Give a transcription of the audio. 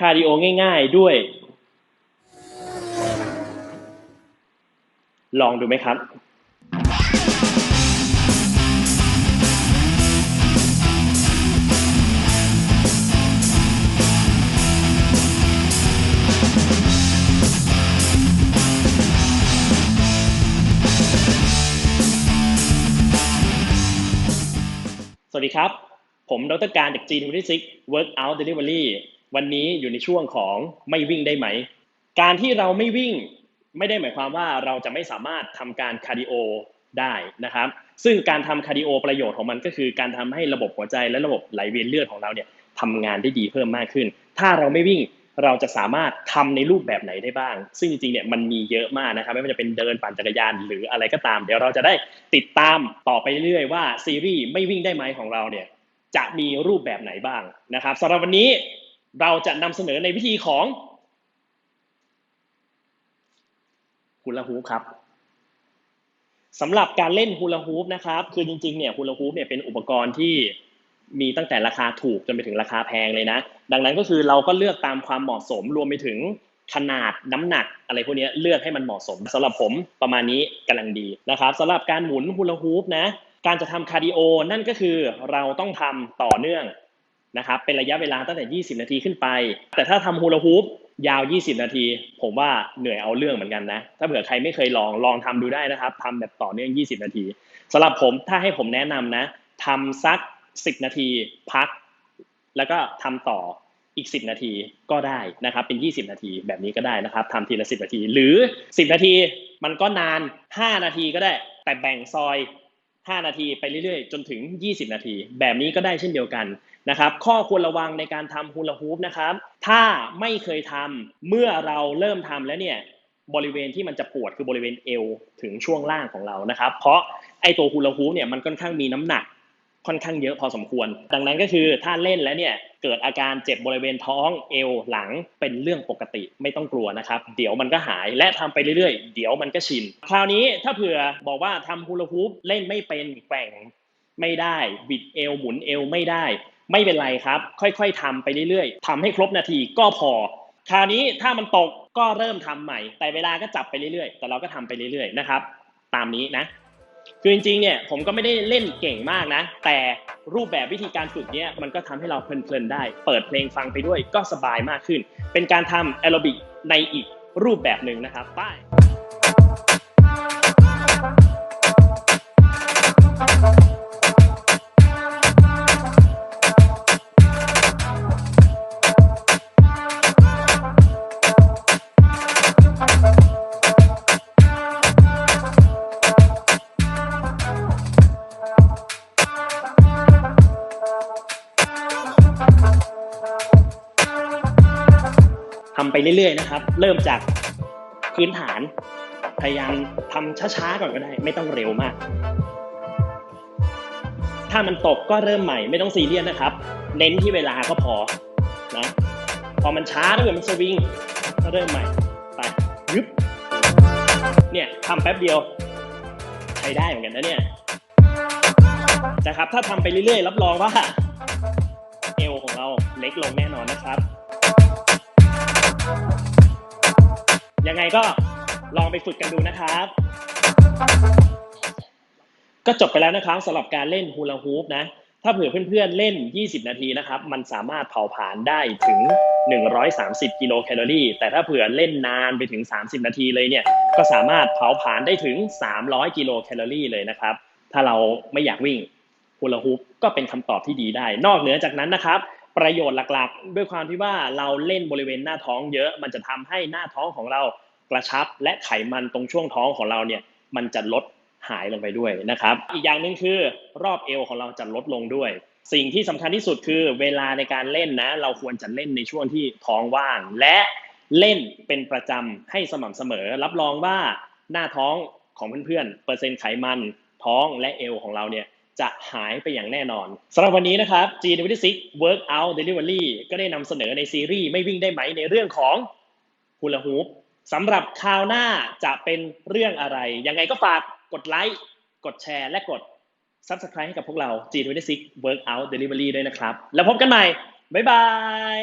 คาร์ดิโอง่าย ๆด้วย ลองดูไหมครับสวัสดีครับ ผม ดรการจาก G26 Workout Delivery วันนี้อยู่ในช่วงของไม่วิ่งได้ไหม การที่เราไม่วิ่งไม่ได้หมายความว่าเราจะไม่สามารถทำการคาร์ดิโอได้นะครับ ซึ่งการทำคาร์ดิโอประโยชน์ของมันก็คือการทำให้ระบบหัวใจและระบบไหลเวียนเลือดของเราเนี่ยทำงานได้ดีเพิ่มมากขึ้น ถ้าเราไม่วิ่งเราจะสามารถทำในรูปแบบไหนได้บ้าง ซึ่งจริงๆเนี่ยมันมีเยอะมากนะครับ ไม่ว่าจะเป็นเดินปั่นจักรยานหรืออะไรก็ตาม เดี๋ยวเราจะได้ติดตามต่อไปเรื่อยๆว่าซีรีส์ไม่วิ่งได้ไหมของเราเนี่ยจะมีรูปแบบไหนบ้างนะครับสำหรับวันนี้ เราจะนำเสนอในวิธีของฮูลาฮูปครับสำหรับการเล่นฮูลาฮูปนะครับ คือจริงๆเนี่ยฮูลาฮูปเนี่ยเป็นอุปกรณ์ที่มีตั้งแต่ราคาถูกจนไปถึงราคาแพงเลยนะ ดังนั้นก็คือเราก็เลือกตามความเหมาะสมรวมไปถึงขนาดน้ำหนักอะไรพวกนี้เลือกให้มันเหมาะสมสำหรับผมประมาณนี้กำลังดีนะครับสำหรับการหมุนฮูลาฮูปนะการจะทำคาร์ดิโอนั่นก็คือเราต้องทำต่อเนื่อง นะครับเป็นระยะเวลาตั้งแต่ 20 นาทีขึ้นไป แต่ถ้าทำฮูลาฮูปยาว 20 นาที ผมว่าเหนื่อยเอาเรื่องเหมือนกันนะ ถ้าเผื่อใครไม่เคยลองลองทำดูได้นะครับทำแบบต่อเนื่อง 20 นาทีสำหรับผมถ้าให้ผมแนะนำนะทำสัก 10 นาทีพัก แล้วก็ทำต่ออีก 10 นาทีก็ได้นะครับเป็น 20 นาทีแบบนี้ก็ได้นะครับทำทีละ 10 นาที หรือ 10 นาทีมันก็นาน 5 นาทีก็ได้ แต่แบ่งซอย 5 นาทีไปเรื่อยๆ จนถึง 20 นาที แบบนี้ก็ได้เช่นเดียวกันนะครับ ข้อควรระวังในการทำฮูลาฮูปนะครับ ถ้าไม่เคยทำเมื่อเราเริ่มทำแล้วเนี่ยบริเวณที่มันจะปวดคือบริเวณเอวถึงช่วงล่างของเรานะครับ เพราะไอตัวฮูลาฮูปเนี่ยมันค่อนข้างมีน้ำหนัก ค่อนข้างเยอะพอสมควร ดังนั้นก็คือถ้าเล่นแล้วเนี่ยเกิดอาการเจ็บบริเวณท้องเอวหลังเป็นเรื่องปกติไม่ต้องกลัวนะครับ เดี๋ยวมันก็หายและทำไปเรื่อยๆ เดี๋ยวมันก็ชิน คราวนี้ถ้าเผื่อบอกว่าทำฮูลาฮูปเล่นไม่เป็นแกว่งไม่ได้บิดเอวหมุนเอวไม่ได้ ไม่เป็นไรครับ ค่อยๆทำไปเรื่อยๆทำให้ครบนาทีก็พอคราวนี้ถ้ามันตกก็เริ่มทำใหม่ แต่เวลาก็จับไปเรื่อยๆ แต่เราก็ทำไปเรื่อยๆนะครับ ตามนี้นะ คือจริงๆเนี่ยผมก็ไม่ได้เล่นเก่งมากนะ แต่รูปแบบวิธีการฝึกเนี่ยมันก็ทำให้เราเพลินๆได้ เปิดเพลงฟังไปด้วยก็สบายมากขึ้น เป็นการทำแอโรบิกในอีกรูปแบบหนึ่งนะครับป้าย ไปเรื่อยๆนะครับ เริ่มจากพื้นฐานพยายามทำช้าๆก่อนก็ได้ ไม่ต้องเร็วมาก ถ้ามันตกก็เริ่มใหม่ไม่ต้องซีเรียสนะครับ เน้นที่เวลาก็พอนะพอมันช้าถ้าเกิดมันสวิงก็เริ่มใหม่ไปยึบเนี่ยทำแป๊บเดียวใช้ได้เหมือนกันนะเนี่ยนะครับถ้าทำไปเรื่อยๆ รับรองว่าเอวของเราเล็กลงแน่นอนนะครับ ยังไงก็ลองไปฝึกกันดูนะครับ ก็จบไปแล้วนะครับสำหรับการเล่นฮูลาฮูปนะ ถ้าเผื่อเพื่อนๆเล่น 20 นาทีนะครับ มันสามารถเผาผลาญได้ถึง 130 กิโลแคลอรี่ แต่ถ้าเผื่อเล่นนานไปถึง 30 นาทีเลยเนี่ย ก็สามารถเผาผลาญได้ถึง 300 กิโลแคลอรี่เลยนะครับ ถ้าเราไม่อยากวิ่งฮูลาฮูปก็เป็นคำตอบที่ดีได้ นอกเหนือจากนั้นนะครับ ประโยชน์หลักๆ ด้วยความที่ว่าเราเล่นบริเวณหน้าท้องเยอะ มันจะทำให้หน้าท้องของเรากระชับ และไขมันตรงช่วงท้องของเราเนี่ยมันจะลดหายลงไปด้วยนะครับ อีกอย่างหนึ่งคือรอบเอวของเราจะลดลงด้วย สิ่งที่สำคัญที่สุดคือเวลาในการเล่นนะ เราควรจะเล่นในช่วงที่ท้องว่าง และเล่นเป็นประจำให้สม่ำเสมอ รับรองว่าหน้าท้องของเพื่อนๆเปอร์เซ็นต์ไขมันท้องและเอวของเราเนี่ย จะหายไปอย่างแน่นอนสำหรับวันนี้นะครับ G26 Workout Delivery ก็ได้นำเสนอในซีรีส์ไม่วิ่งได้ไหมในเรื่องของฮูลาฮูปสำหรับคราวหน้าจะเป็นเรื่องอะไร ยังไงก็ฝากกดไลค์กดแชร์ และกด Subscribe ให้กับพวกเรา G26 Workout Delivery ด้วยนะครับ แล้วพบกันใหม่ บ๊ายบาย